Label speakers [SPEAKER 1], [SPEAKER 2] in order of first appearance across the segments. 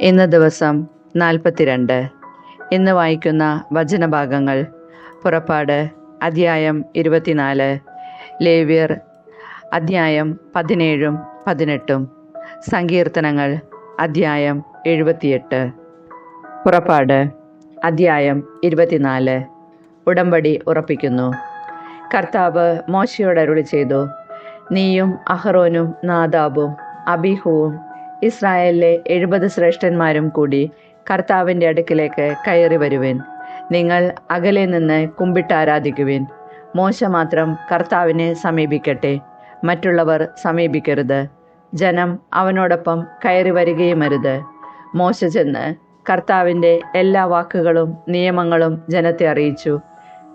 [SPEAKER 1] ഇന്ന് ദിവസം നാൽപ്പത്തിരണ്ട്. ഇന്ന് വായിക്കുന്ന വചനഭാഗങ്ങൾ. പുറപ്പാട് അധ്യായം ഇരുപത്തിനാല്. ലേവ്യർ അധ്യായം പതിനേഴും പതിനെട്ടും. സങ്കീർത്തനങ്ങൾ അധ്യായം എഴുപത്തിയെട്ട്. പുറപ്പാട് അധ്യായം ഇരുപത്തിനാല്. ഉടമ്പടി ഉറപ്പിക്കുന്നു. കർത്താവ് മോശയോട് അരുളി ചെയ്തു നീയും അഹ്റോനും നാദാബും അബിഹുവും ഇസ്രായേലിലെ എഴുപത് ശ്രേഷ്ഠന്മാരും കൂടി കർത്താവിന്റെ അടുക്കിലേക്ക് കയറി വരുവിൻ. നിങ്ങൾ അകലെ നിന്ന് കുമ്പിട്ട് ആരാധിക്കുവിൻ. മോശ മാത്രം കർത്താവിനെ സമീപിക്കട്ടെ. മറ്റുള്ളവർ സമീപിക്കരുത്. ജനം അവനോടൊപ്പം കയറി വരികയുമരുത് മോശ ചെന്ന് കർത്താവിന്റെ എല്ലാ വാക്കുകളും നിയമങ്ങളും ജനത്തെ അറിയിച്ചു.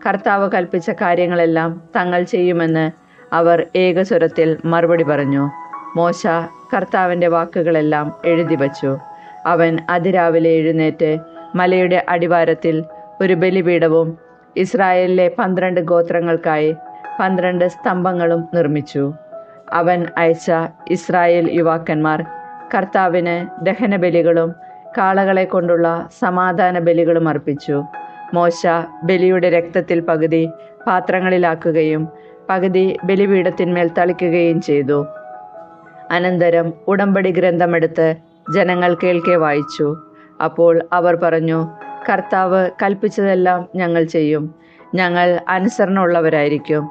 [SPEAKER 1] കർത്താവ് കൽപ്പിച്ച കാര്യങ്ങളെല്ലാം തങ്ങൾ ചെയ്യുമെന്ന് അവർ ഏകസ്വരത്തിൽ മറുപടി പറഞ്ഞു. മോശ കർത്താവിന്റെ വാക്കുകളെല്ലാം എഴുതി വച്ചു. അവൻ അതിരാവിലെ എഴുന്നേറ്റ് മലയുടെ അടിവാരത്തിൽ ഒരു ബലിപീഠവും ഇസ്രായേലിലെ പന്ത്രണ്ട് ഗോത്രങ്ങൾക്കായി പന്ത്രണ്ട് സ്തംഭങ്ങളും നിർമ്മിച്ചു. അവൻ അയച്ച ഇസ്രായേൽ യുവാക്കന്മാർ കർത്താവിന് ദഹനബലികളും കാളകളെ കൊണ്ടുള്ള സമാധാന ബലികളും അർപ്പിച്ചു. മോശ ബലിയുടെ രക്തത്തിൽ പകുതി പാത്രങ്ങളിലാക്കുകയും പകുതി ബലിപീഠത്തിന്മേൽ തളിക്കുകയും ചെയ്തു. അനന്തരം ഉടമ്പടി ഗ്രന്ഥമെടുത്ത് ജനങ്ങൾ കേൾക്കെ വായിച്ചു. അപ്പോൾ അവർ പറഞ്ഞു കർത്താവ് കൽപ്പിച്ചതെല്ലാം ഞങ്ങൾ ചെയ്യും. ഞങ്ങൾ അനുസരണമുള്ളവരായിരിക്കും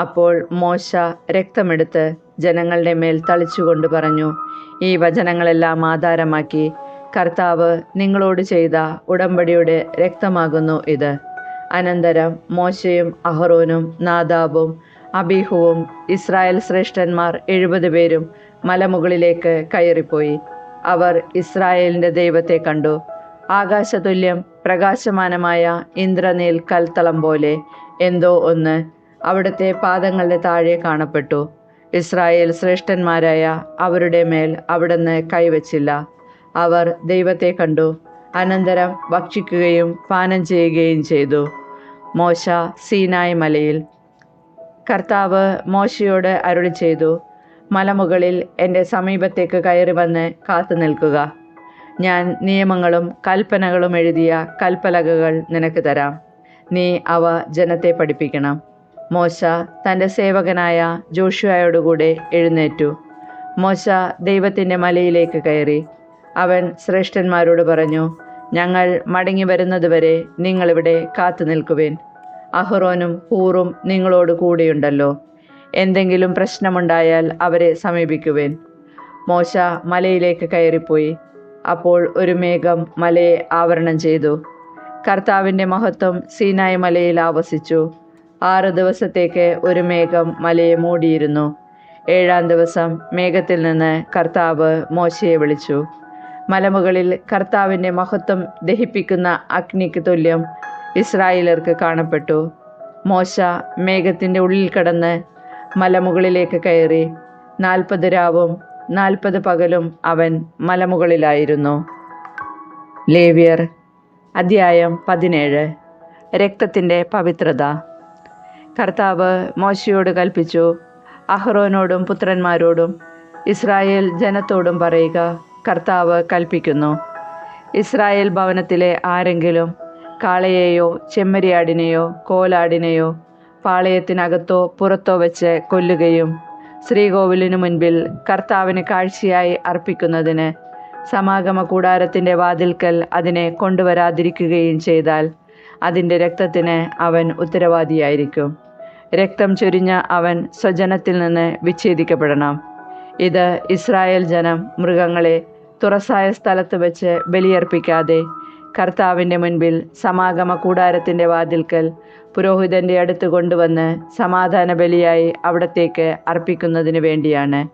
[SPEAKER 1] അപ്പോൾ മോശ രക്തമെടുത്ത് ജനങ്ങളുടെ മേൽ തളിച്ചുകൊണ്ട് പറഞ്ഞു ഈ വചനങ്ങളെല്ലാം ആധാരമാക്കി കർത്താവ് നിങ്ങളോട് ചെയ്ത ഉടമ്പടിയുടെ രക്തമാകുന്നു ഇത്. അനന്തരം മോശയും അഹ്റോനും നാദാബും അബീഹുവും ഇസ്രായേൽ ശ്രേഷ്ഠന്മാർ എഴുപത് പേരും മലമുകളിലേക്ക് കയറിപ്പോയി. അവർ ഇസ്രായേലിന്റെ ദൈവത്തെ കണ്ടു. ആകാശതുല്യം പ്രകാശമാനമായ ഇന്ദ്രനീൽ കൽത്തളം പോലെ എന്തോ ഒന്ന് അവിടുത്തെ പാദങ്ങളുടെ താഴെ കാണപ്പെട്ടു. ഇസ്രായേൽ ശ്രേഷ്ഠന്മാരായ അവരുടെ മേൽ അവിടുന്ന് കൈവച്ചില്ല. അവർ ദൈവത്തെ കണ്ടു. അനന്തരം ഭക്ഷിക്കുകയും പാനം ചെയ്യുകയും ചെയ്തു. മോശ സീനായ് മലയിൽ കർത്താവ് മോശയോട് അരുളി ചെയ്തു മലമുകളിൽ എന്റെ സമീപത്തേക്ക് കയറി വന്ന് കാത്തു നിൽക്കുക. ഞാൻ നിയമങ്ങളും കൽപ്പനകളും എഴുതിയ കൽപ്പലകകൾ നിനക്ക് തരാം. നീ അവ ജനത്തെ പഠിപ്പിക്കണം. മോശ തന്റെ സേവകനായ ജോഷുവയോടുകൂടെ എഴുന്നേറ്റു. മോശ ദൈവത്തിന്റെ മലയിലേക്ക് കയറി. അവൻ ശ്രേഷ്ഠന്മാരോട് പറഞ്ഞു ഞങ്ങൾ മടങ്ങി വരുന്നതുവരെ നിങ്ങളിവിടെ കാത്തു നിൽക്കുവേൻ. അഹ്റോനും ഹൂറും നിങ്ങളോട് കൂടെയുണ്ടല്ലോ. എന്തെങ്കിലും പ്രശ്നമുണ്ടായാൽ അവരെ സമീപിക്കുവേൻ. മോശ മലയിലേക്ക് കയറിപ്പോയി. അപ്പോൾ ഒരു മേഘം മലയെ ആവരണം ചെയ്തു. കർത്താവിന്റെ മഹത്വം സീനായ് മലയിൽ ആവസിച്ചു. ആറ് ദിവസത്തേക്ക് ഒരു മേഘം മലയെ മൂടിയിരുന്നു. ഏഴാം ദിവസം മേഘത്തിൽ നിന്ന് കർത്താവ് മോശയെ വിളിച്ചു. മലമുകളിൽ കർത്താവിന്റെ മഹത്വം ദഹിപ്പിക്കുന്ന അഗ്നിക്ക് തുല്യം ഇസ്രായേലർക്ക് കാണപ്പെട്ടു. മോശ മേഘത്തിന്റെ ഉള്ളിൽ കടന്ന് മലമുകളിലേക്ക് കയറി. നാൽപ്പത് രാവും നാൽപ്പത് പകലും അവൻ മലമുകളിലായിരുന്നു. ലേവിയർ അധ്യായം പതിനേഴ്. രക്തത്തിന്റെ പവിത്രത. കർത്താവ് മോശയോട് കൽപ്പിച്ചു അഹ്റോനോടും പുത്രന്മാരോടും ഇസ്രായേൽ ജനത്തോടും പറയുക കർത്താവ് കൽപ്പിക്കുന്നു. ഇസ്രായേൽ ഭവനത്തിലെ ആരെങ്കിലും കാളയെയോ ചെമ്മരിയാടിനെയോ കോലാടിനെയോ പാളയത്തിനകത്തോ പുറത്തോ വെച്ച് കൊല്ലുകയും ശ്രീകോവിലിനു മുൻപിൽ കർത്താവിന് കാഴ്ചയായി അർപ്പിക്കുന്നതിന് സമാഗമ കൂടാരത്തിന്റെ വാതിൽക്കൽ അതിനെ കൊണ്ടുവരാതിരിക്കുകയും ചെയ്താൽ അതിന്റെ രക്തത്തിന് അവൻ ഉത്തരവാദിയായിരിക്കും. രക്തം ചൊരിഞ്ഞ അവൻ സ്വജനത്തിൽ നിന്ന് വിച്ഛേദിക്കപ്പെടണം. ഇത് ഇസ്രായേൽ ജനം മൃഗങ്ങളെ തുറസായ സ്ഥലത്ത് വെച്ച് ബലിയർപ്പിക്കാതെ കർത്താവിന്റെ മുൻപിൽ സമാഗമ കൂടാരത്തിന്റെ വാതിൽക്കൽ പുരോഹിതന്റെ അടുത്ത് കൊണ്ടുവന്ന് സമാധാന ബലിയായി അവിടത്തേക്ക് അർപ്പിക്കുന്നതിന് വേണ്ടിയാണ്.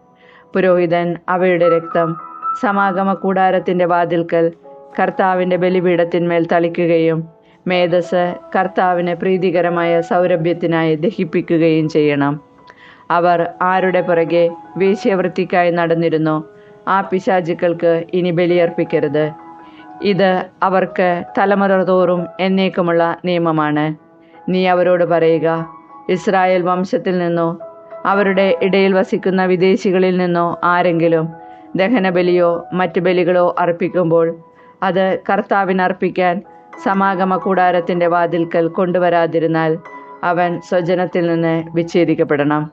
[SPEAKER 1] പുരോഹിതൻ അവയുടെ രക്തം സമാഗമ കൂടാരത്തിന്റെ വാതിൽക്കൽ കർത്താവിന്റെ ബലിപീഠത്തിന്മേൽ തളിക്കുകയും മേധസ് കർത്താവിന് പ്രീതികരമായ സൗരഭ്യത്തിനായി ദഹിപ്പിക്കുകയും ചെയ്യണം. അവർ ആരുടെ പുറകെ വേശ്യവൃത്തിക്കായി നടന്നിരുന്നോ ആ പിശാചുക്കൾക്ക് ഇനി ബലിയർപ്പിക്കരുത്. ഇത് അവർക്ക് തലമുറ തോറും എന്നേക്കുമുള്ള നിയമമാണ്. നീ അവരോട് പറയുക ഇസ്രായേൽ വംശത്തിൽ നിന്നോ അവരുടെ ഇടയിൽ വസിക്കുന്ന വിദേശികളിൽ നിന്നോ ആരെങ്കിലും ദഹനബലിയോ മറ്റ് ബലികളോ അർപ്പിക്കുമ്പോൾ അത് കർത്താവിന് അർപ്പിക്കാൻ സമാഗമ കൂടാരത്തിന്റെ വാതിൽക്കൽ കൊണ്ടുവരാതിരുന്നാൽ അവൻ സ്വജനത്തിൽ നിന്ന് വിച്ഛേദിക്കപ്പെടണം.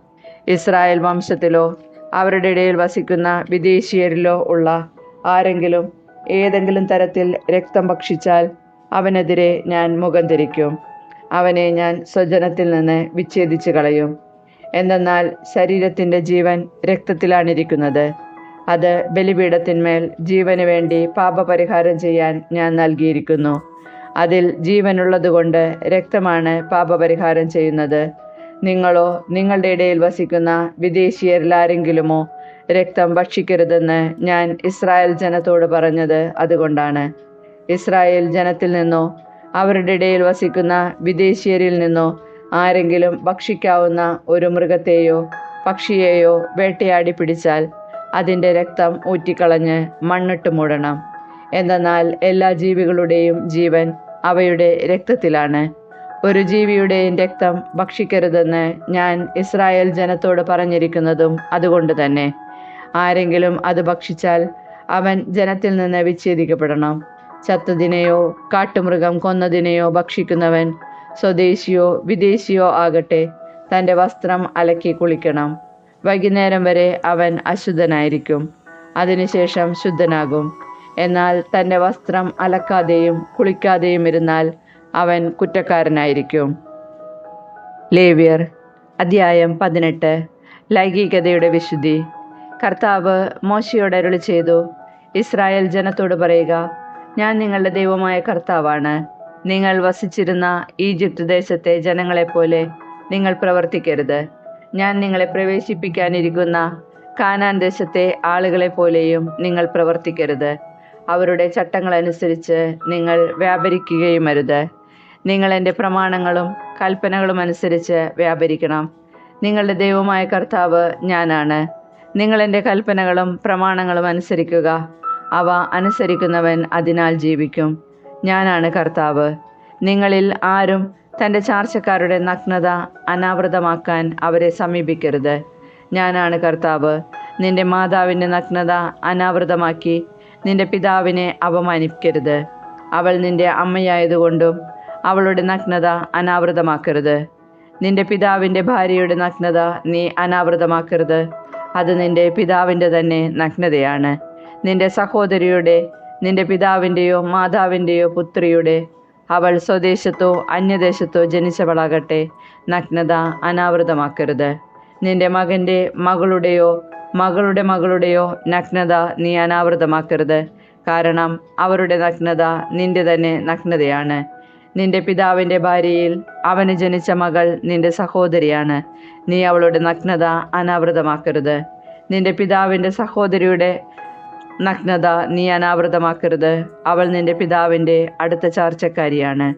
[SPEAKER 1] ഇസ്രായേൽ വംശത്തിലോ അവരുടെ ഇടയിൽ വസിക്കുന്ന വിദേശീയരിലോ ഉള്ള ആരെങ്കിലും ഏതെങ്കിലും തരത്തിൽ രക്തം ഭക്ഷിച്ചാൽ അവനെതിരെ ഞാൻ മുഖം തിരിക്കും അവനെ ഞാൻ സ്വജനത്തിൽ നിന്ന് വിച്ഛേദിച്ചു കളയും. എന്തെന്നാൽ ശരീരത്തിന്റെ ജീവൻ രക്തത്തിലാണിരിക്കുന്നത്. അത് ബലിപീഠത്തിന്മേൽ ജീവന് വേണ്ടി പാപപരിഹാരം ചെയ്യാൻ ഞാൻ നൽകിയിരിക്കുന്നു. അതിൽ ജീവനുള്ളതുകൊണ്ട് രക്തമാണ് പാപപരിഹാരം ചെയ്യുന്നത്. നിങ്ങളോ നിങ്ങളുടെ ഇടയിൽ വസിക്കുന്ന വിദേശീയരിലാരെങ്കിലുമോ രക്തം ഭക്ഷിക്കരുതെന്ന് ഞാൻ ഇസ്രായേൽ ജനത്തോട് പറഞ്ഞത് അതുകൊണ്ടാണ്. ഇസ്രായേൽ ജനത്തിൽ നിന്നോ അവരുടെ ഇടയിൽ വസിക്കുന്ന വിദേശീയരിൽ നിന്നോ ആരെങ്കിലും ഭക്ഷിക്കാവുന്ന ഒരു മൃഗത്തെയോ പക്ഷിയെയോ വേട്ടയാടി പിടിച്ചാൽ അതിന്റെ രക്തം ഊറ്റിക്കളഞ്ഞ് മണ്ണിട്ട് മൂടണം. എന്തെന്നാൽ എല്ലാ ജീവികളുടെയും ജീവൻ അവയുടെ രക്തത്തിലാണ്. ഒരു ജീവിയുടെയും രക്തം ഭക്ഷിക്കരുതെന്ന് ഞാൻ ഇസ്രായേൽ ജനത്തോട് പറഞ്ഞിരിക്കുന്നതും അതുകൊണ്ട് തന്നെ. ആരെങ്കിലും അത് ഭക്ഷിച്ചാൽ അവൻ ജനത്തിൽ നിന്ന് വിച്ഛേദിക്കപ്പെടണം. ചത്തതിനെയോ കാട്ടുമൃഗം കൊന്നതിനെയോ ഭക്ഷിക്കുന്നവൻ സ്വദേശിയോ വിദേശിയോ ആകട്ടെ തന്റെ വസ്ത്രം അലക്കി കുളിക്കണം. വൈകുന്നേരം വരെ അവൻ അശുദ്ധനായിരിക്കും. അതിനുശേഷം ശുദ്ധനാകും. എന്നാൽ തന്റെ വസ്ത്രം അലക്കാതെയും കുളിക്കാതെയും ഇരുന്നാൽ അവൻ കുറ്റക്കാരനായിരിക്കും. ലേവിയർ അധ്യായം പതിനെട്ട്. ലൈംഗികതയുടെ വിശുദ്ധി. കർത്താവ് മോശയോട് അരുളി ചെയ്തു ഇസ്രായേൽ ജനത്തോട് പറയുക ഞാൻ നിങ്ങളുടെ ദൈവമായ കർത്താവാണ്. നിങ്ങൾ വസിച്ചിരുന്ന ഈജിപ്ത് ദേശത്തെ ജനങ്ങളെപ്പോലെ നിങ്ങൾ പ്രവർത്തിക്കരുത്. ഞാൻ നിങ്ങളെ പ്രവേശിപ്പിക്കാനിരിക്കുന്ന കാനാൻ ദേശത്തെ ആളുകളെ പോലെയും നിങ്ങൾ പ്രവർത്തിക്കരുത്. അവരുടെ ചട്ടങ്ങളനുസരിച്ച് നിങ്ങൾ വ്യാപരിക്കുകയും അരുത് നിങ്ങൾ എന്റെ പ്രമാണങ്ങളും കൽപ്പനകളും അനുസരിച്ച് വ്യാപരിക്കണം. നിങ്ങളുടെ ദൈവമായ കർത്താവ് ഞാനാണ്. നിങ്ങൾ എന്റെ കൽപ്പനകളും പ്രമാണങ്ങളും അനുസരിക്കുക. അവ അനുസരിക്കുന്നവൻ അതിനാൽ ജീവിക്കും. ഞാനാണ് കർത്താവ്. നിങ്ങളിൽ ആരും തന്റെ ചാർച്ചക്കാരുടെ നഗ്നത അനാവൃതമാക്കാൻ അവരെ സമീപിക്കരുത്. ഞാനാണ് കർത്താവ്. നിന്റെ മാതാവിന്റെ നഗ്നത അനാവൃതമാക്കി നിന്റെ പിതാവിനെ അപമാനിക്കരുത്. അവൾ നിന്റെ അമ്മയായതുകൊണ്ടും അവളുടെ നഗ്നത അനാവൃതമാക്കരുത്. നിന്റെ പിതാവിന്റെ ഭാര്യയുടെ നഗ്നത നീ അനാവൃതമാക്കരുത്. അത് നിന്റെ പിതാവിന്റെ തന്നെ നഗ്നതയാണ്. നിന്റെ സഹോദരിയുടെ നിന്റെ പിതാവിന്റെയോ മാതാവിന്റെയോ പുത്രിയുടെ അവൾ സ്വദേശത്തോ അന്യദേശത്തോ ജനിച്ചവളാകട്ടെ നഗ്നത അനാവൃതമാക്കരുത്. നിന്റെ മകന്റെ മകളുടെയോ മകളുടെ മകളുടെയോ നഗ്നത നീ അനാവൃതമാക്കരുത്. കാരണം അവരുടെ നഗ്നത നിന്റെ തന്നെ നഗ്നതയാണ്. നിന്റെ പിതാവിന്റെ ഭാര്യയിൽ അവന് ജനിച്ച മകൾ നിന്റെ സഹോദരിയാണ്. നീ അവളുടെ നഗ്നത അനാവൃതമാക്കരുത്. നിന്റെ പിതാവിന്റെ സഹോദരിയുടെ നഗ്നത നീ അനാവൃതമാക്കരുത്. അവൾ നിന്റെ പിതാവിന്റെ അടുത്ത ചാർച്ചക്കാരിയാണ്.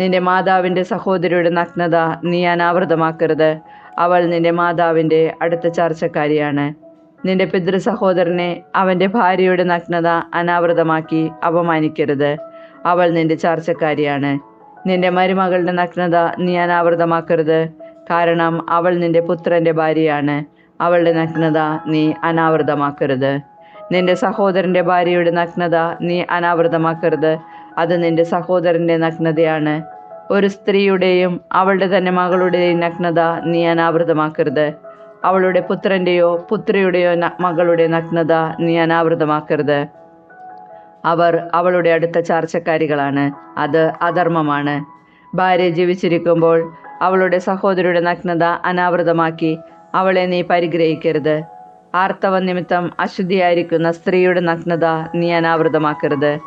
[SPEAKER 1] നിന്റെ മാതാവിന്റെ സഹോദരിയുടെ നഗ്നത നീ അനാവൃതമാക്കരുത്. അവൾ നിന്റെ മാതാവിന്റെ അടുത്ത ചാർച്ചക്കാരിയാണ്. നിന്റെ പിതൃ സഹോദരനെ അവന്റെ ഭാര്യയുടെ നഗ്നത അനാവൃതമാക്കി അപമാനിക്കരുത്. അവൾ നിന്റെ ചാർച്ചക്കാരിയാണ്. നിന്റെ മരുമകളുടെ നഗ്നത നീ അനാവൃതമാക്കരുത്. കാരണം അവൾ നിന്റെ പുത്രന്റെ ഭാര്യയാണ്. അവളുടെ നഗ്നത നീ അനാവൃതമാക്കരുത്. നിന്റെ സഹോദരന്റെ ഭാര്യയുടെ നഗ്നത നീ അനാവൃതമാക്കരുത്. അത് നിന്റെ സഹോദരന്റെ നഗ്നതയാണ്. ഒരു സ്ത്രീയുടെയും അവളുടെ തന്നെ മകളുടെയും നഗ്നത നീ അനാവൃതമാക്കരുത്. അവളുടെ പുത്രന്റെയോ പുത്രിയുടെയോ മകളുടെ നഗ്നത നീ അനാവൃതമാക്കരുത്. അവർ അവളുടെ അടുത്ത ചാർച്ചക്കാരികളാണ്. അത് അധർമ്മമാണ്. ഭാര്യ ജീവിച്ചിരിക്കുമ്പോൾ അവളുടെ സഹോദരിയുടെ നഗ്നത അനാവൃതമാക്കി അവളെ നീ പരിഗ്രഹിക്കരുത്. ആർത്തവ നിമിത്തം അശുദ്ധിയായിരിക്കുന്ന സ്ത്രീയുടെ നഗ്നത നീ അനാവൃതമാക്കരുത്.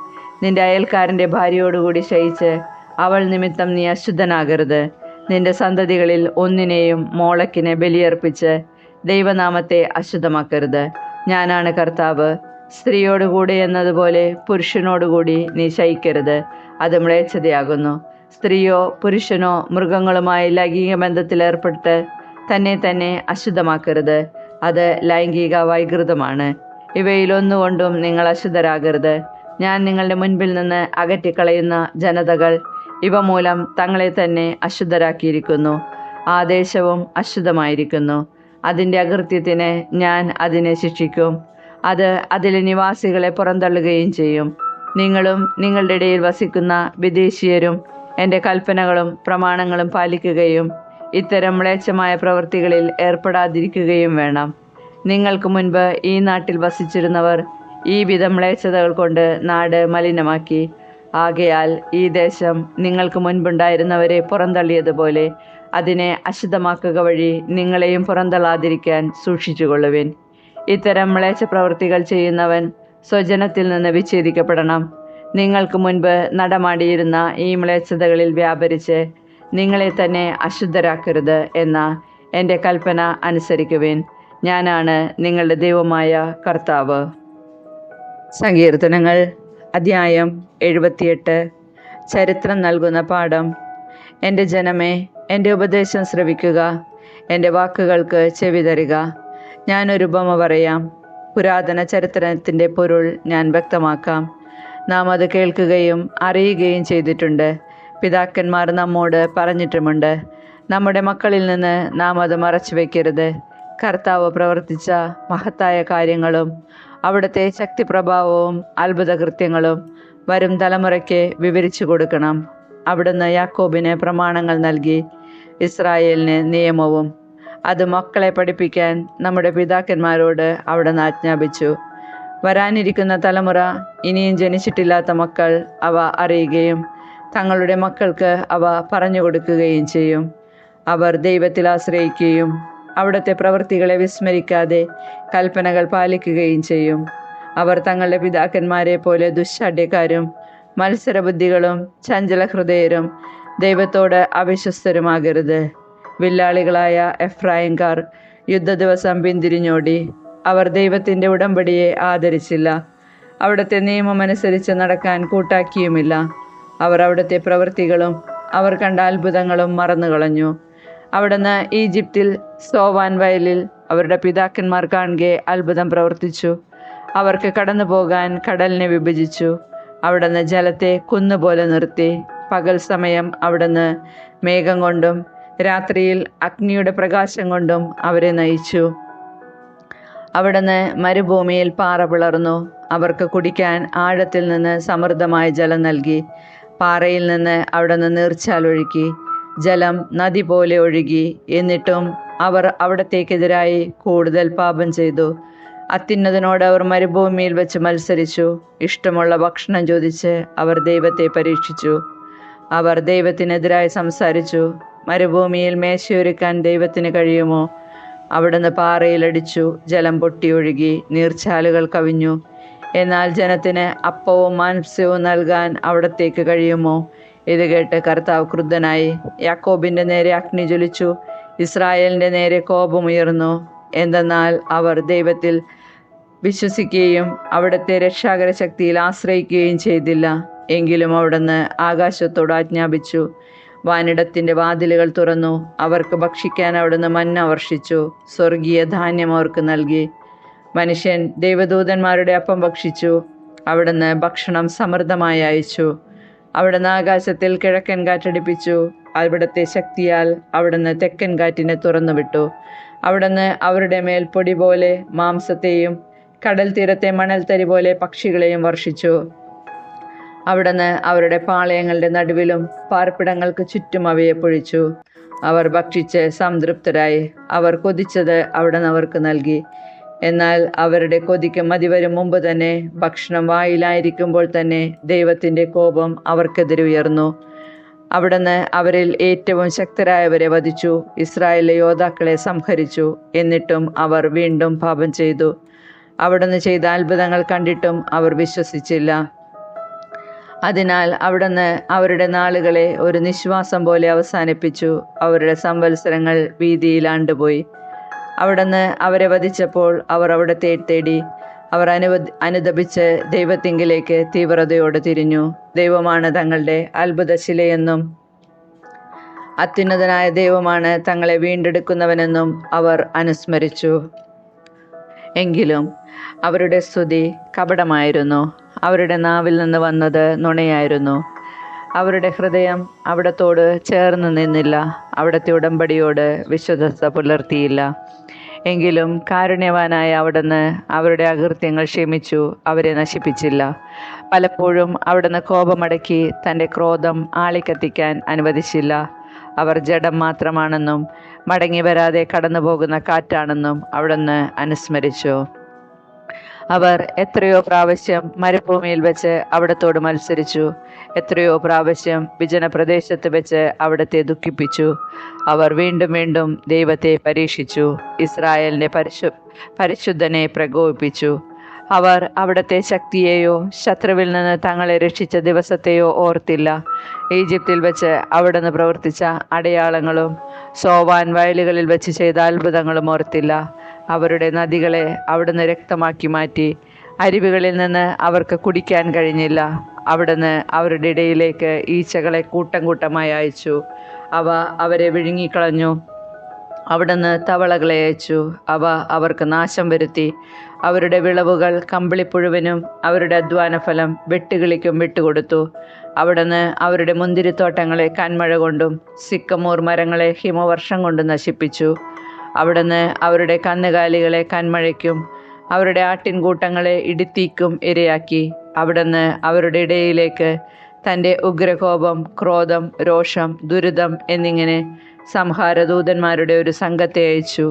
[SPEAKER 1] നിന്റെ അയൽക്കാരന്റെ ഭാര്യയോടുകൂടി ശയിച്ച് അവൾ നിമിത്തം നീ അശുദ്ധനാകരുത്. നിന്റെ സന്തതികളിൽ ഒന്നിനെയും മോളക്കിനെ ബലിയർപ്പിച്ച് ദൈവനാമത്തെ അശുദ്ധമാക്കരുത്. ഞാനാണ് കർത്താവ്. സ്ത്രീയോടുകൂടി എന്നതുപോലെ പുരുഷനോടുകൂടി നീ ശയിക്കരുത്. അത് മ്ലേച്ഛതയാകുന്നു സ്ത്രീയോ പുരുഷനോ മൃഗങ്ങളുമായി ലൈംഗിക ബന്ധത്തിലേർപ്പെട്ട് തന്നെ തന്നെ അശുദ്ധമാക്കരുത്. അത് ലൈംഗിക വൈകൃതമാണ് ഇവയിലൊന്നുകൊണ്ടും നിങ്ങൾ അശുദ്ധരാകരുത്. ഞാൻ നിങ്ങളുടെ മുൻപിൽ നിന്ന് അകറ്റിക്കളയുന്ന ജനതകൾ ഇവ മൂലം തങ്ങളെ തന്നെ അശുദ്ധരാക്കിയിരിക്കുന്നു. ആ ദേശവും അശുദ്ധമായിരിക്കുന്നു. അതിന്റെ അകൃത്യത്തിന് ഞാൻ അതിനെ ശിക്ഷിക്കും. അത് അതിലെ നിവാസികളെ പുറന്തള്ളുകയും ചെയ്യും. നിങ്ങളും നിങ്ങളുടെ ഇടയിൽ വസിക്കുന്ന വിദേശീയരും എന്റെ കൽപ്പനകളും പ്രമാണങ്ങളും പാലിക്കുകയും ഇത്തരം മ്ലേച്ഛമായ പ്രവൃത്തികളിൽ ഏർപ്പെടാതിരിക്കുകയും വേണം. നിങ്ങൾക്ക് മുൻപ് ഈ നാട്ടിൽ വസിച്ചിരുന്നവർ ഈ വിധം മ്ലേച്ഛതകൾ കൊണ്ട് നാട് മലിനമാക്കി. ആകയാൽ ഈ ദേശം നിങ്ങൾക്ക് മുൻപുണ്ടായിരുന്നവരെ പുറന്തള്ളിയതുപോലെ അതിനെ അശുദ്ധമാക്കുക വഴി നിങ്ങളെയും പുറന്തള്ളാതിരിക്കാൻ സൂക്ഷിച്ചുകൊള്ളുവിൻ. ഇത്തരം മ്ലേച്ഛ പ്രവൃത്തികൾ ചെയ്യുന്നവൻ സ്വജനത്തിൽ നിന്ന് വിച്ഛേദിക്കപ്പെടണം. നിങ്ങൾക്ക് മുൻപ് നടമാടിയിരുന്ന ഈ മ്ലേച്ഛതകളിൽ വ്യാപരിച്ച് നിങ്ങളെ തന്നെ അശുദ്ധരാക്കരുത് എന്ന എന്റെ കൽപ്പന അനുസരിക്കുവിൻ. ഞാനാണ് നിങ്ങളുടെ ദൈവമായ കർത്താവ്. സങ്കീർത്തനങ്ങൾ അധ്യായം എഴുപത്തിയെട്ട്. ചരിത്രം നൽകുന്ന പാഠം. എന്റെ ജനമേ എന്റെ ഉപദേശം ശ്രവിക്കുക. എന്റെ വാക്കുകൾക്ക് ചെവി തരിക. ഞാനൊരു ഉപമ പറയാം. പുരാതന ചരിത്രത്തിന്റെ പൊരുൾ ഞാൻ വ്യക്തമാക്കാം. നാം അത് കേൾക്കുകയും അറിയുകയും ചെയ്തിട്ടുണ്ട്. പിതാക്കന്മാർ നമ്മോട് പറഞ്ഞിട്ടുമുണ്ട്. നമ്മുടെ മക്കളിൽ നിന്ന് നാം അത് മറച്ചു വയ്ക്കരുത് കർത്താവ് പ്രവർത്തിച്ച മഹത്തായ കാര്യങ്ങളും അവിടുത്തെ ശക്തിപ്രഭാവവും അത്ഭുത കൃത്യങ്ങളും വരും തലമുറയ്ക്ക് വിവരിച്ചു കൊടുക്കണം. അവിടുന്ന് യാക്കോബിന് പ്രമാണങ്ങൾ നൽകി ഇസ്രായേലിന് നിയമവും അത് മക്കളെ പഠിപ്പിക്കാൻ നമ്മുടെ പിതാക്കന്മാരോട് അവിടുന്ന് ആജ്ഞാപിച്ചു. വരാനിരിക്കുന്ന തലമുറ ഇനിയും ജനിച്ചിട്ടില്ലാത്ത മക്കൾ അവ അറിയുകയും തങ്ങളുടെ മക്കൾക്ക് അവ പറഞ്ഞു കൊടുക്കുകയും ചെയ്യും. അവർ ദൈവത്തിൽ ആശ്രയിക്കുകയും അവിടുത്തെ പ്രവൃത്തികളെ വിസ്മരിക്കാതെ കൽപ്പനകൾ പാലിക്കുകയും ചെയ്യും. അവർ തങ്ങളുടെ പിതാക്കന്മാരെ പോലെ ദുശ്ശാഠ്യക്കാരും മത്സരബുദ്ധികളും ചഞ്ചല ഹൃദയരും ദൈവത്തോട് അവിശ്വസ്തരുമാകരുത്. വില്ലാളികളായ എഫ്രായിംകാർ യുദ്ധ ദിവസം പിന്തിരിഞ്ഞോടി. അവർ ദൈവത്തിന്റെ ഉടമ്പടിയെ ആദരിച്ചില്ല. അവിടുത്തെ നിയമമനുസരിച്ച് നടക്കാൻ കൂട്ടാക്കിയുമില്ല. അവർ അവിടുത്തെ പ്രവൃത്തികളും അവർ കണ്ട അത്ഭുതങ്ങളും മറന്നുകളഞ്ഞു. അവിടുന്ന് ഈജിപ്തിൽ സോവാൻ വയലിൽ അവരുടെ പിതാക്കന്മാർ കാണുകെ അത്ഭുതം പ്രവർത്തിച്ചു. അവർക്ക് കടന്നു പോകാൻ കടലിനെ വിഭജിച്ചു. അവിടുന്ന് ജലത്തെ കുന്നുപോലെ നിർത്തി. പകൽ സമയം അവിടുന്ന് മേഘം കൊണ്ടും രാത്രിയിൽ അഗ്നിയുടെ പ്രകാശം കൊണ്ടും അവരെ നയിച്ചു. അവിടുന്ന് മരുഭൂമിയിൽ പാറ പിളർന്നു. അവർക്ക് കുടിക്കാൻ ആഴത്തിൽ നിന്ന് സമൃദ്ധമായ ജലം നൽകി. പാറയിൽ നിന്ന് അവിടുന്ന് നീർച്ചാലൊഴുക്കി ജലം നദി പോലെ ഒഴുകി. എന്നിട്ടും അവർ അവിടത്തേക്കെതിരായി കൂടുതൽ പാപം ചെയ്തു. അത്യുന്നതിനോട് അവർ മരുഭൂമിയിൽ വെച്ച് മത്സരിച്ചു. ഇഷ്ടമുള്ള ഭക്ഷണം ചോദിച്ച് അവർ ദൈവത്തെ പരീക്ഷിച്ചു. അവർ ദൈവത്തിനെതിരായി സംസാരിച്ചു. മരുഭൂമിയിൽ മേശയൊരുക്കാൻ ദൈവത്തിന് കഴിയുമോ? അവിടുന്ന് പാറയിലടിച്ചു ജലം പൊട്ടിയൊഴുകി നീർച്ചാലുകൾ കവിഞ്ഞു. എന്നാൽ ജനത്തിന് അപ്പവും മാംസ്യവും നൽകാൻ അവിടത്തേക്ക് കഴിയുമോ? ഇത് കേട്ട് കർത്താവ് ക്രുദ്ധനായി. യാക്കോബിന്റെ നേരെ അഗ്നി ജ്വലിച്ചു. ഇസ്രായേലിന്റെ നേരെ കോപമുയർന്നു. എന്തെന്നാൽ അവർ ദൈവത്തിൽ വിശ്വസിക്കുകയും അവിടുത്തെ രക്ഷാകര ശക്തിയിൽ ആശ്രയിക്കുകയും ചെയ്തില്ല. എങ്കിലും അവിടുന്ന് ആകാശത്തോട് ആജ്ഞാപിച്ചു. വാനിടത്തിന്റെ വാതിലുകൾ തുറന്നു. അവർക്ക് ഭക്ഷിക്കാൻ അവിടുന്ന് മന്ന വർഷിച്ചു. സ്വർഗീയ ധാന്യം അവർക്ക് നൽകി. മനുഷ്യൻ ദൈവദൂതന്മാരുടെ അപ്പം ഭക്ഷിച്ചു. അവിടുന്ന് ഭക്ഷണം സമൃദ്ധമായി അയച്ചു. അവിടുന്ന് ആകാശത്തിൽ കിഴക്കൻ കാറ്റടിപ്പിച്ചു. അവിടുത്തെ ശക്തിയാൽ അവിടുന്ന് തെക്കൻ കാറ്റിനെ തുറന്നുവിട്ടു. അവിടുന്ന് അവരുടെ മേൽ പൊടി പോലെ മാംസത്തെയും കടൽ തീരത്തെ മണൽത്തരി പോലെ പക്ഷികളെയും വർഷിച്ചു. അവിടുന്ന് അവരുടെ പാളയങ്ങളുടെ നടുവിലും പാർപ്പിടങ്ങൾക്ക് ചുറ്റും അവയെ പൊഴിച്ചു. അവർ ഭക്ഷിച്ച് സംതൃപ്തരായി. അവർ കൊതിച്ചത് അവിടുന്ന് അവർക്ക് നൽകി. എന്നാൽ അവരുടെ കൊതിക്ക് മതിവരും മുമ്പ് തന്നെ ഭക്ഷണം വായിലായിരിക്കുമ്പോൾ തന്നെ ദൈവത്തിന്റെ കോപം അവർക്കെതിരെ ഉയർന്നു. അവിടുന്ന് അവരിൽ ഏറ്റവും ശക്തരായവരെ വധിച്ചു. ഇസ്രായേലിലെ യോദ്ധാക്കളെ സംഹരിച്ചു. എന്നിട്ടും അവർ വീണ്ടും പാപം ചെയ്തു. അവിടുന്ന് ചെയ്ത അത്ഭുതങ്ങൾ കണ്ടിട്ടും അവർ വിശ്വസിച്ചില്ല. അതിനാൽ അവിടുന്ന് അവരുടെ നാളുകളെ ഒരു നിശ്വാസം പോലെ അവസാനിപ്പിച്ചു. അവരുടെ സംവത്സരങ്ങൾ വീതിയിലാണ്ടുപോയി അവിടുന്ന് അവരെ വധിച്ചപ്പോൾ അവർ അവിടെ തേടി. അവർ അനുവ അനുദപിച്ച് ദൈവത്തിങ്കിലേക്ക് തീവ്രതയോടെ തിരിഞ്ഞു. ദൈവമാണ് തങ്ങളുടെ അത്ഭുതശിലയെന്നും അത്യുന്നതനായ ദൈവമാണ് തങ്ങളെ വീണ്ടെടുക്കുന്നവനെന്നും അവർ അനുസ്മരിച്ചു. എങ്കിലും അവരുടെ സ്തുതി കപടമായിരുന്നു. അവരുടെ നാവിൽ നിന്ന് വന്നത് നുണയായിരുന്നു. അവരുടെ ഹൃദയം അവിടത്തോട് ചേർന്ന് നിന്നില്ല. അവിടുത്തെ ഉടമ്പടിയോട് വിശ്വസ്ത പുലർത്തിയില്ല. എങ്കിലും കാരുണ്യവാനായ അവിടുന്ന് അവരുടെ അകൃത്യങ്ങൾ ക്ഷമിച്ചു അവരെ നശിപ്പിച്ചില്ല. പലപ്പോഴും അവിടുന്ന് കോപമടക്കി തന്റെ ക്രോധം ആളിക്കത്തിക്കാൻ അനുവദിച്ചില്ല. അവർ ജഡം മാത്രമാണെന്നും മടങ്ങി വരാതെ കടന്നു പോകുന്ന കാറ്റാണെന്നും അവിടുന്ന് അനുസ്മരിച്ചു. അവർ എത്രയോ പ്രാവശ്യം മരുഭൂമിയിൽ വെച്ച് അവിടത്തോട് മത്സരിച്ചു. എത്രയോ പ്രാവശ്യം വിജന പ്രദേശത്ത് വെച്ച് അവിടത്തെ ദുഃഖിപ്പിച്ചു. അവർ വീണ്ടും വീണ്ടും ദൈവത്തെ പരീക്ഷിച്ചു. ഇസ്രായേലിന്റെ പരിശു പരിശുദ്ധനെ പ്രകോപിപ്പിച്ചു. അവർ അവിടത്തെ ശക്തിയെയോ ശത്രുവിൽ നിന്ന് തങ്ങളെ രക്ഷിച്ച ദിവസത്തെയോ ഓർത്തില്ല. ഈജിപ്തിൽ വെച്ച് അവിടുന്ന് പ്രവർത്തിച്ച അടയാളങ്ങളും സോവാൻ വയലുകളിൽ വെച്ച് ചെയ്ത അത്ഭുതങ്ങളും ഓർത്തില്ല. അവരുടെ നദികളെ അവിടുന്ന് രക്തമാക്കി മാറ്റി. അരുവികളിൽ നിന്ന് അവർക്ക് കുടിക്കാൻ കഴിഞ്ഞില്ല. അവിടുന്ന് അവരുടെ ഇടയിലേക്ക് ഈച്ചകളെ കൂട്ടം കൂട്ടമായി അയച്ചു. അവ അവരെ വിഴുങ്ങിക്കളഞ്ഞു. അവിടുന്ന് തവളകളെ അയച്ചു. അവ അവർക്ക് നാശം വരുത്തി. അവരുടെ വിളവുകൾ കമ്പിളിപ്പുഴുവിനും അവരുടെ അധ്വാനഫലം വെട്ടുകിളിക്കും വിട്ടുകൊടുത്തു. അവിടുന്ന് അവരുടെ മുന്തിരിത്തോട്ടങ്ങളെ കന്മഴ കൊണ്ടും സിക്കമൂർ മരങ്ങളെ ഹിമവർഷം കൊണ്ടും നശിപ്പിച്ചു. അവിടുന്ന് അവരുടെ കന്നുകാലികളെ കന്മഴയ്ക്കും അവരുടെ ആട്ടിൻകൂട്ടങ്ങളെ ഇടുത്തിക്കും ഇരയാക്കി. അവിടുന്ന് അവരുടെ ഇടയിലേക്ക് തന്റെ ഉഗ്രകോപം ക്രോധം രോഷം ദുരിതം എന്നിങ്ങനെ സംഹാരദൂതന്മാരുടെ ഒരു സംഘത്തെ അയച്ചു.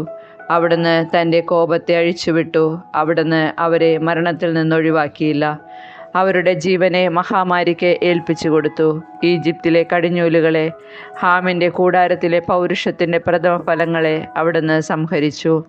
[SPEAKER 1] അവിടുന്ന് തന്റെ കോപത്തെ അഴിച്ചുവിട്ടു. അവിടുന്ന് അവരെ മരണത്തിൽ നിന്നൊഴിവാക്കിയില്ല അവരുടെ ജീവനെ മഹാമാരിക്ക് ഏൽപ്പിച്ചു കൊടുത്തു. ഈജിപ്തിലെ കടിഞ്ഞൂലുകളെ ഹാമിന്റെ കൂടാരത്തിലെ പൗരുഷത്തിന്റെ പ്രഥമ ഫലങ്ങളെ അവിടുന്ന് സംഹരിച്ചു.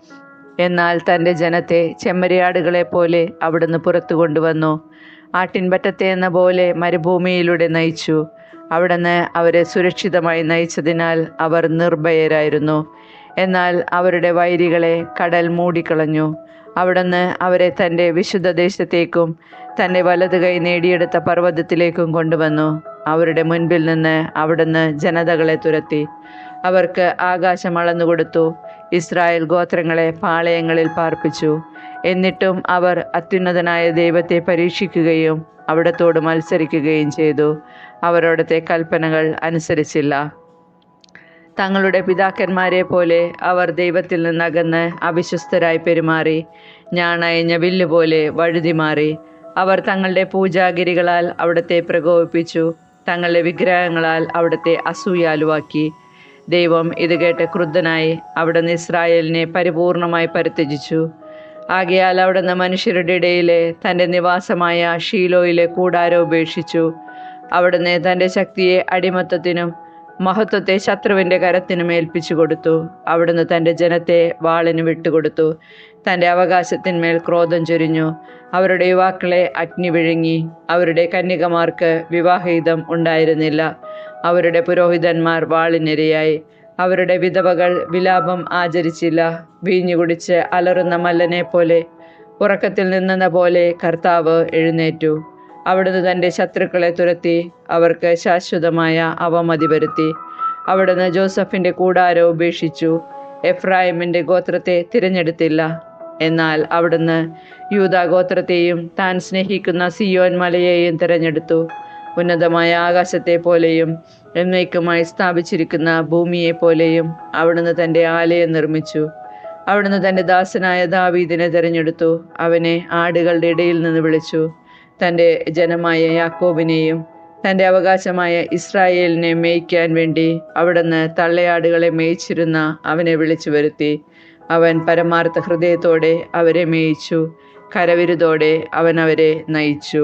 [SPEAKER 1] എന്നാൽ തന്റെ ജനത്തെ ചെമ്മരിയാടുകളെ പോലെ അവിടുന്ന് പുറത്തു കൊണ്ടുവന്നു. ആട്ടിൻപറ്റത്തെ എന്ന പോലെ മരുഭൂമിയിലൂടെ നയിച്ചു. അവിടുന്ന് അവരെ സുരക്ഷിതമായി നയിച്ചതിനാൽ അവർ നിർഭയരായിരുന്നു. എന്നാൽ അവരുടെ വൈരികളെ കടൽ മൂടിക്കളഞ്ഞു. അവിടുന്ന് അവരെ തന്റെ വിശുദ്ധ ദേശത്തേക്കും തന്റെ വലത് കൈ നേടിയെടുത്ത പർവതത്തിലേക്കും കൊണ്ടുവന്നു. അവരുടെ മുൻപിൽ നിന്ന് അവിടുന്ന് ജനതകളെ തുരത്തി. അവർക്ക് ആകാശം അളന്നുകൊടുത്തു ഇസ്രായേൽ ഗോത്രങ്ങളെ പാളയങ്ങളിൽ പാർപ്പിച്ചു. എന്നിട്ടും അവർ അത്യുന്നതനായ ദൈവത്തെ പരീക്ഷിക്കുകയും അവിടത്തോട് മത്സരിക്കുകയും ചെയ്തു. അവരോടത്തെ കൽപ്പനകൾ അനുസരിച്ചില്ല. തങ്ങളുടെ പിതാക്കന്മാരെ പോലെ അവർ ദൈവത്തിൽ നിന്നകന്ന് അവിശ്വസ്തരായി പെരുമാറി. ഞാണയഞ്ഞ വില്ലുപോലെ വഴുതി മാറി. അവർ തങ്ങളുടെ പൂജാഗിരികളാൽ അവിടത്തെ പ്രകോപിപ്പിച്ചു തങ്ങളുടെ വിഗ്രഹങ്ങളാൽ അവിടത്തെ അസൂയാലുവാക്കി. ദൈവം ഇത് കേട്ട് ക്രുദ്ധനായി അവിടുന്ന് ഇസ്രായേലിനെ പരിപൂർണമായി പരിത്യജിച്ചു. ആകയാൽ അവിടുന്ന് മനുഷ്യരുടെ ഇടയിലെ തന്റെ നിവാസമായ ഷീലോയിലെ കൂടാരം ഉപേക്ഷിച്ചു. അവിടുന്ന് തന്റെ ശക്തിയെ അടിമത്തത്തിനും മഹത്വത്തെ ശത്രുവിന്റെ കരത്തിനും ഏൽപ്പിച്ചു കൊടുത്തു. അവിടുന്ന് തന്റെ ജനത്തെ വാളിന് വിട്ടുകൊടുത്തു. തന്റെ അവകാശത്തിന്മേൽ ക്രോധം ചൊരിഞ്ഞു. അവരുടെ യുവാക്കളെ അഗ്നി വിഴുങ്ങി. അവരുടെ കന്യകമാർക്ക് വിവാഹഹിതം ഉണ്ടായിരുന്നില്ല. അവരുടെ പുരോഹിതന്മാർ വാളിനിരയായി. അവരുടെ വിധവകൾ വിലാപം ആചരിച്ചില്ല. വീഞ്ഞു കുടിച്ച് അലറുന്ന മല്ലനെ പോലെ ഉറക്കത്തിൽ നിന്നെന്ന പോലെ കർത്താവ് എഴുന്നേറ്റു. അവിടുന്ന് തന്റെ ശത്രുക്കളെ തുരത്തി അവർക്ക് ശാശ്വതമായ അവമതി വരുത്തി. അവിടുന്ന് ജോസഫിന്റെ കൂടാരം ഉപേക്ഷിച്ചു. എഫ്രായിമിന്റെ ഗോത്രത്തെ തിരഞ്ഞെടുത്തില്ല. എന്നാൽ അവിടുന്ന് യൂതാ ഗോത്രത്തെയും താൻ സ്നേഹിക്കുന്ന സിയോൻ മലയെയും തിരഞ്ഞെടുത്തു. ഉന്നതമായ ആകാശത്തെ പോലെയും എന്നേക്കുമായി സ്ഥാപിച്ചിരിക്കുന്ന ഭൂമിയെ പോലെയും അവിടുന്ന് തന്റെ ആലയം നിർമ്മിച്ചു. അവിടുന്ന് തന്റെ ദാസനായ ദാവീദിനെ തിരഞ്ഞെടുത്തു. അവനെ ആടുകളുടെ ഇടയിൽ നിന്ന് വിളിച്ചു. തന്റെ ജനമായ യാക്കോബിനെയും തന്റെ അവകാശമായ ഇസ്രായേലിനെ മേയ്ക്കാൻ വേണ്ടി അവിടുന്ന് തള്ളയാടുകളെ മേയിച്ചിരുന്ന അവനെ വിളിച്ചു വരുത്തി. അവൻ പരമാർത്ഥ ഹൃദയത്തോടെ അവരെ മേയിച്ചു കരവിരുതോടെ അവൻ അവരെ നയിച്ചു.